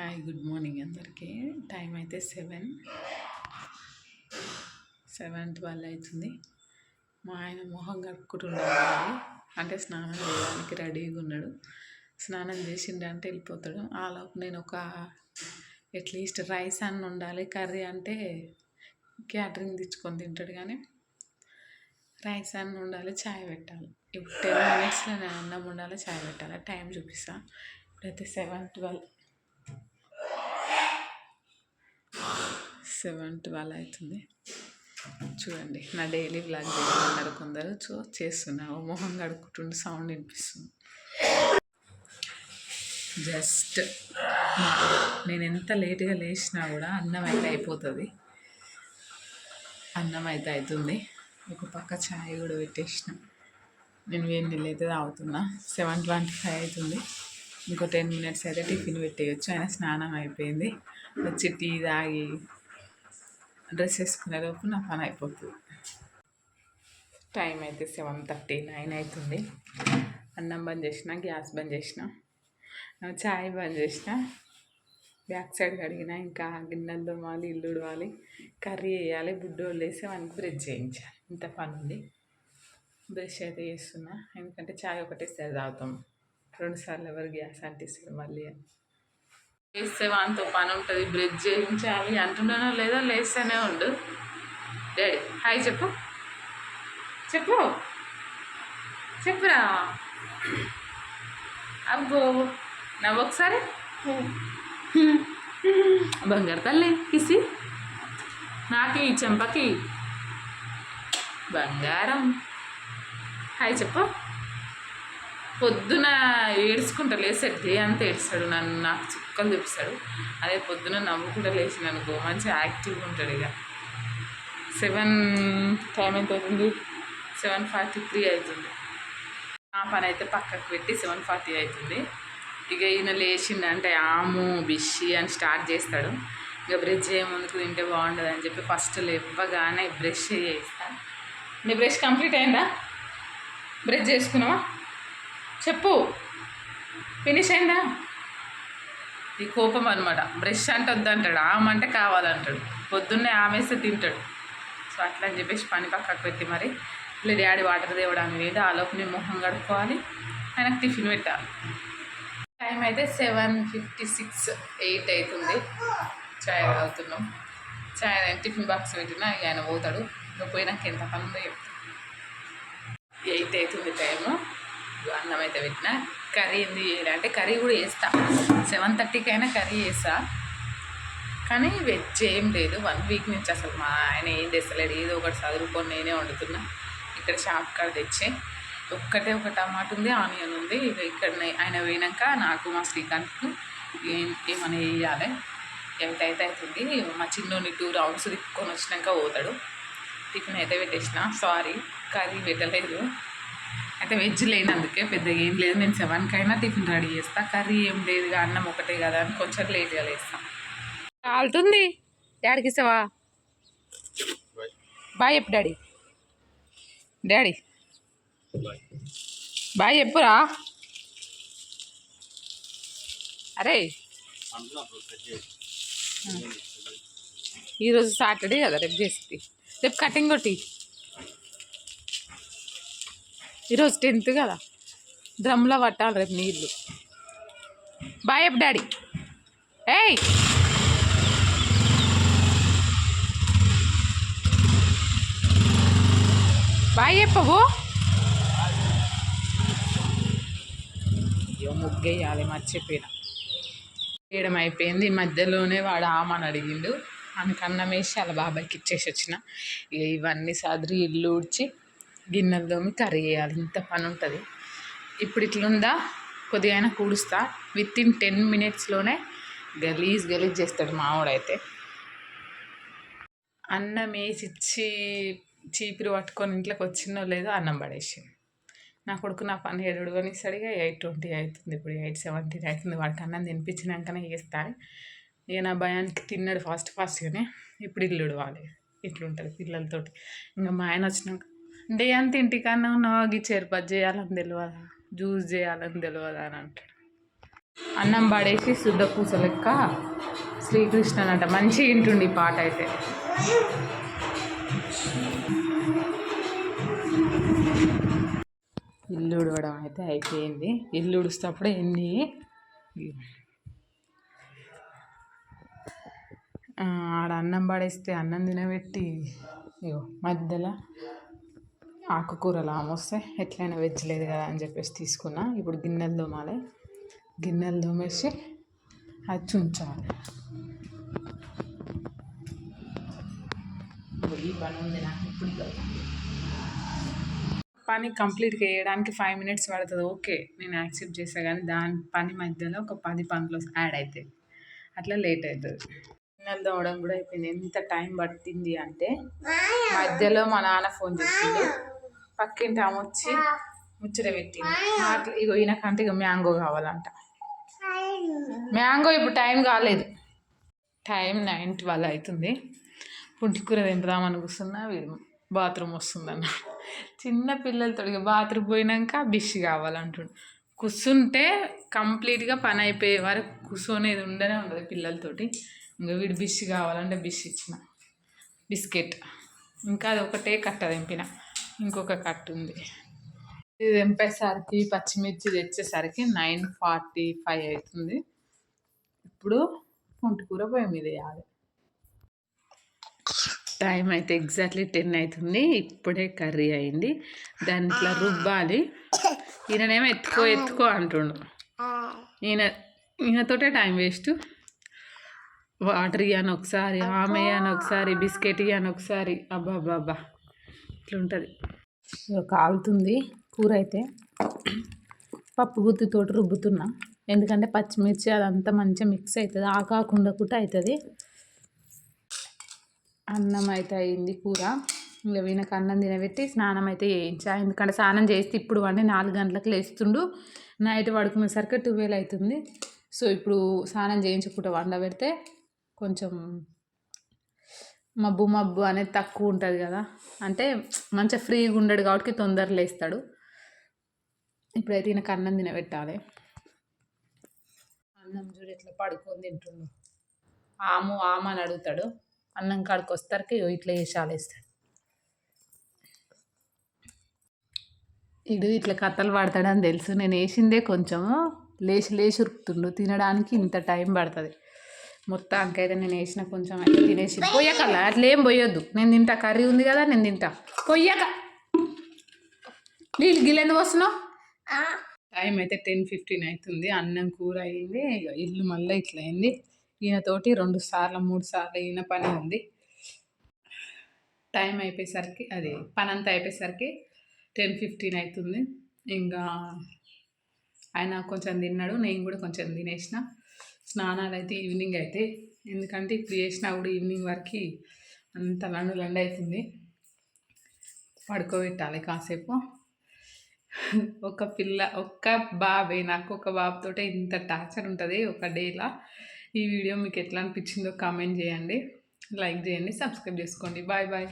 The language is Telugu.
హాయ్ గుడ్ మార్నింగ్ అందరికీ. టైం అయితే సెవెన్. సెవెన్ ట్వెల్వ్ అవుతుంది. మా ఆయన మొహం కడుక్కుంటున్నాడు. అంటే స్నానం చేయడానికి రెడీగా ఉన్నాడు. స్నానం చేసిండే వెళ్ళిపోతాడు. ఆలోపు నేను ఒక అట్లీస్ట్ రైస్ అన్న ఉండాలి కర్రీ అంటే క్యాటరింగ్ తెచ్చుకొని తింటాడు కానీ రైస్ అన్న ఉండాలి చాయ్ పెట్టాలి. ఇప్పుడు టెన్ మినిట్స్లో నేను అన్నం ఉండాలి చాయ్ పెట్టాలి. టైం చూపిస్తా. ఇప్పుడైతే సెవెన్ ట్వెల్వ్. సెవెన్ ట్వెల్వ్ అవుతుంది చూడండి నా డైలీ బ్లాగ్ చేస్తున్నారు కొందరు. సో చేస్తున్నా ఓ మొహం కడుక్కుంటుండే సౌండ్ వినిపిస్తుంది. జస్ట్ నేను ఎంత లేట్గా లేచినా కూడా అన్నం అయితే అయిపోతుంది. అన్నం అయితే అవుతుంది ఒక పక్క ఛాయ్ కూడా పెట్టేసిన. నేను వేడి నీళ్ళు అయితే తాగుతున్నా. సెవెన్ ట్వంటీ ఫైవ్ అవుతుంది ఇంకో టెన్ మినిట్స్ అయితే టిఫిన్ పెట్టేయచ్చు. ఆయన స్నానం అయిపోయింది. వచ్చి టీ తాగి డ్రెస్ వేసుకునే లోపు నా పని అయిపోతుంది. టైం అయితే సెవెన్ థర్టీ నైన్ అవుతుంది. అన్నం బంద్ చేసిన గ్యాస్ బంద్ చేసిన చాయ్ బంద్ చేసిన బ్యాక్ సైడ్ కడిగిన ఇంకా గిన్నెలు దోమాలి ఇల్లు ఉడవాలి కర్రీ వేయాలి బుడ్డోళ్ళు వేసి వానికి బ్రష్ చేయించాలి ఇంత పని ఉంది. బ్రష్ అయితే చేస్తున్నా. ఎందుకంటే చాయ్ ఒకటేసారి తాగుతాం. రెండుసార్లు ఎవరు గ్యాస్ అంటిస్తారు మళ్ళీ అని. లేస్తే వానితో పని ఉంటుంది బ్రిడ్జ్ చేయించాలి అంటున్నానో లేదో లేస్తేనే ఉండు. డాడీ హాయ్ చెప్పు. చెప్పు. చెప్పురా? అబ్బో నవ్వు ఒకసారి. బంగారు తల్లి కిసి నాకి చెంపకి. బంగారం. హాయ్ చెప్పు. పొద్దున ఏడ్చుకుంటా లేసాడు డే అంతా ఏడ్చాడు నన్ను నాకు చుక్కలు చూపిస్తాడు. అదే పొద్దున నవ్వుకుంటా లేచి అనుకో మంచిగా యాక్టివ్గా ఉంటాడు ఇక. సెవెన్ టైం ఎంత అవుతుంది సెవెన్ ఫార్టీ త్రీ అవుతుంది. నా పని అయితే పక్కకు పెట్టి సెవెన్ ఫార్టీ అవుతుంది. ఇక ఈయన లేచిండంటే ఆము బిషి అని స్టార్ట్ చేస్తాడు. ఇక బ్రష్ చేయముందుకు తింటే బాగుండదు అని చెప్పి ఫస్ట్ లేవ్వగానే బ్రష్ చేస్తాను నీ బ్రష్ కంప్లీట్ అయిందా? బ్రష్ చేసుకున్నావా? చెప్పు. ఫినిష్ అయిందా? ఈ కోపం అనమాట బ్రష్ అంటే వద్దంటాడు ఆమె అంటే కావాలంటాడు. పొద్దున్నే ఆమెస్తే తింటాడు. సో అట్లా అని చెప్పేసి పని పక్కకు పెట్టి మరి ఇట్లా డాడీ వాటర్ తేవడానికి లేదు ఆలోపు నేను మొహం కడుక్కోవాలి. ఆయనకు టిఫిన్ పెట్టాలి. టైం అయితే సెవెన్ ఫిఫ్టీ సిక్స్ ఎయిట్ అవుతుంది. చాయ్ తాగుతున్నాం. చాయ్ టిఫిన్ బాక్స్ పెట్టినా ఆయన పోతాడు. నువ్వు పోయినాక ఎంత పని ఉందో చెప్తాను ఎయిట్ అవుతుంది టైము. అన్నం అయితే పెట్టిన. కర్రీ ఏంది అంటే కర్రీ కూడా వేస్తా సెవెన్ థర్టీకి అయినా కర్రీ వేస్తా కానీ వెజ్ ఏం లేదు. వన్ వీక్ నుంచి అసలు మా ఆయన ఏం తెస్తలేడు ఏదో ఒకటి చదువుకొని నేనే వండుతున్నా. ఇక్కడ షాప్ కాడ తెచ్చి. ఒక్కటే ఒక టమాటా ఉంది ఆనియన్ ఉంది. ఇక ఇక్కడ ఆయన పోయినాక నాకు మా శ్రీకాంత్కు ఏం ఏమైనా వేయాలి ఎంత అయితే అవుతుంది. మా చిన్నోని టూ రౌండ్స్ తిప్పుకొని వచ్చినాక పోతాడు. టిఫిన్ అయితే పెట్టేసిన. సారీ కర్రీ పెట్టలేదు. అయితే వెజ్ లేనందుకే పెద్దగా ఏం లేదు. నేను సెవెన్కి అయినా టిఫిన్ రెడీ చేస్తా. కర్రీ ఏం లేదు అన్నం ఒకటే కదా అని కొంచెం లేట్గా లేస్తాం. కాలుతుంది. డాడీకి ఇస్తావా? బాయ్ చెప్పు డాడీ. డాడీ. బాయ్ చెప్పురా. అరే. ఈరోజు సాటర్డే కదా రేపు చేసి రేపు కటింగ్ కొట్టి. ఈరోజు టెన్త్ కదా. డ్రమ్లో పట్టాలి రేపు నీళ్ళు. బాయ్ అప్ డాడీ ఏయ్! బాయ్ చెప్పవు అయ్యో ముగ్గేయాలి మర్చిపోయిన. వేయడం అయిపోయింది. మధ్యలోనే వాడు ఆమని అడిగిండు. ఆమెకు అన్నం వేసి అలా బాబాయ్కి ఇచ్చేసి వచ్చిన. ఇవన్నీ సదిరి ఇల్లు ఊడ్చి గిన్నెలు తోమి కర్రీ వేయాలి ఇంత పని ఉంటుంది. ఇప్పుడు ఇట్లుందా? కొద్దిగా కూడుస్తా విత్ ఇన్ టెన్ మినిట్స్లోనే గలీజ్ గలీజ్ చేస్తాడు మావాడైతే అన్నం వేసి ఇచ్చి చీపిరి పట్టుకొని ఇంట్లోకి వచ్చినో లేదో అన్నం పడేసి నా కొడుకు నా పని ఏడు అని సరిగా ఎయిట్ ట్వంటీ అవుతుంది. ఇప్పుడు ఎయిట్ సెవెంటీ అవుతుంది. వాడికి అన్నం తినిపించినాకనే చేస్తాను ఇక నా భయానికి తిన్నాడు ఫాస్ట్ ఫాస్ట్గానే. ఇప్పుడు ఇల్లు ఉడవాలి. ఇట్లుంటుంది పిల్లలతోటి. ఇంకా మా ఆయన వచ్చినాక డే అంత ఇంటికన్నా ఉన్నావు? గీ చేరుపతి చేయాలని తెలియదా జ్యూస్ చేయాలని తెలియదా అని అంటాడు. అన్నం పడేసి శుద్ధ పూస లెక్క శ్రీకృష్ణనట మంచి ఇంటుండి పాట అయితే. ఇల్లు ఉడవడం అయితే అయిపోయింది. ఇల్లు ఉడుస్తేప్పుడు ఎన్ని? ఆడ అన్నం పడేస్తే అన్నం తినబెట్టి ఇగో మధ్యలో ఆకుకూరలు? ఆమొస్తే ఎట్లయినా వెజ్ లేదు కదా అని చెప్పేసి తీసుకున్నా. ఇప్పుడు గిన్నెలు తోమాలి గిన్నెలు తోమేసి అది చుంచాలి. ఈ పని ఉంది నాకు ఇప్పుడు. పని కంప్లీట్గా చేయడానికి ఫైవ్ మినిట్స్ పడుతుంది. ఓకే నేను యాక్సెప్ట్ చేసా కానీ దాని పని మధ్యలో ఒక పది పనులు యాడ్ అవుతాయి అట్లా లేట్ అవుతుంది గిన్నెలు తోమడం కూడా అయిపోయింది. ఎంత టైం పట్టింది అంటే మధ్యలో మా నాన్న ఫోన్ చేసిండు. పక్కింటి ఆమె వచ్చి ముచ్చట పెట్టింది. మాట్లా ఇగో ఈయనకంటే ఇక మ్యాంగో కావాలంట. మ్యాంగో ఇప్పుడు టైం కాలేదు. టైం నైన్ ట్వెల్వ్ అవుతుంది పుంటికూర తింటామని కూర్చున్నా వీడు బాత్రూమ్ వస్తుందన్న. చిన్న పిల్లలతో ఇక బాత్రూమ్ పోయినాక బిష్ కావాలంటుండు. కూర్చుంటే కంప్లీట్గా పని అయిపోయే వరకు కూర్చొనేది ఉండనే ఉండదు పిల్లలతోటి. ఇంకా వీడు బిష్ కావాలంటే బిష్ ఇచ్చిన. బిస్కెట్. ఇంకా అది ఒకటే కట్ట తెంపిన. ఇంకొక కట్ ఉంది. ఇది తెంపేసరికి పచ్చిమిర్చి తెచ్చేసరికి నైన్ ఫార్టీ ఫైవ్ అవుతుంది. ఇప్పుడు కూర పొయ్యి మీద వేయాలి. టైం అయితే ఎగ్జాక్ట్లీ టెన్ అవుతుంది. ఇప్పుడే కర్రీ అయింది. దాంట్లో రుబ్బాలి. ఈయననేమో ఎత్తుకో ఎత్తుకో అంటుండు. ఈయన ఈయనతోటే టైం వేస్ట్. వాటర్ ఇవ్వను ఒకసారి ఆమె అని ఒకసారి బిస్కెట్ ఇవ్వను ఒకసారి. అబ్బా అబ్బా అబ్బా ఇట్లుంటుంది. ఇక కాలుతుంది కూర అయితే పప్పు గుత్తితోటి రుబ్బుతున్నా. ఎందుకంటే పచ్చిమిర్చి అదంతా మంచిగా మిక్స్ అవుతుంది ఆకాకుండా కూడా అవుతుంది అన్నం అయితే అయింది కూర. ఇంకా వీళ్ళకి అన్నం తినబెట్టి స్నానం అయితే చేయించా. ఎందుకంటే స్నానం చేస్తే ఇప్పుడు వండి నాలుగు గంటలకు లేస్తుండు. నైట్ పడుకునేసరికి ట్వెల్వ్ అవుతుంది. సో ఇప్పుడు స్నానం చేయించకుండా వండబెడితే కొంచెం మబ్బు మబ్బు అనేది తక్కువ ఉంటుంది కదా. అంటే మంచిగా ఫ్రీగా ఉండడు కాబట్టి తొందరలో లేస్తాడు. ఇప్పుడైతే ఈయనకు అన్నం తినబెట్టాలి. అన్నం చూడు ఇట్లా పడుకొని తింటుండు. ఆము ఆమ అని అడుగుతాడు. అన్నం కాడికి వస్తారకి ఇట్లా వేసాలు వేస్తాడు ఇడు ఇట్లా కథలు పడతాడని తెలుసు. నేను వేసిందే కొంచెము. లేచి లేచి ఉరుకుతుండు. తినడానికి ఇంత టైం పడుతుంది. మొత్తానికి అయితే నేను వేసిన కొంచెం అయితే తినేసి. పోయాకల్ల అట్లా ఏం పోయొద్దు. నేను తింటా కర్రీ ఉంది కదా నేను తింటా. పోయాక. నీళ్ళు గిల్లెందుకు వస్తున్నావు? టైం అయితే టెన్ ఫిఫ్టీన్ అవుతుంది అన్నం కూర అయింది ఇక ఇల్లు మళ్ళీ ఇట్లా అయింది. ఈయనతోటి రెండు సార్లు మూడు సార్లు ఈయన పని ఉంది. టైం అయిపోయేసరికి అది పని అంతా అయిపోయేసరికి టెన్ ఫిఫ్టీన్ అవుతుంది ఇంకా ఆయన కొంచెం తిన్నాడు నేను కూడా కొంచెం తినేసిన. స్నానాలు అయితే ఈవినింగ్ అయితే. ఎందుకంటే ఇప్పుడు చేసినా కూడా ఈవినింగ్ వరకు అంత లండు లండు అవుతుంది పడుకోబెట్టాలి కాసేపు. ఒక పిల్ల ఒక్క బాబే నాకు ఒక బాబుతోటే ఇంత టార్చర్ ఉంటుంది ఒక డేలా. ఈ వీడియో మీకు ఎట్లా అనిపించిందో కామెంట్ చేయండి. లైక్ చేయండి సబ్స్క్రైబ్ చేసుకోండి. Bye bye.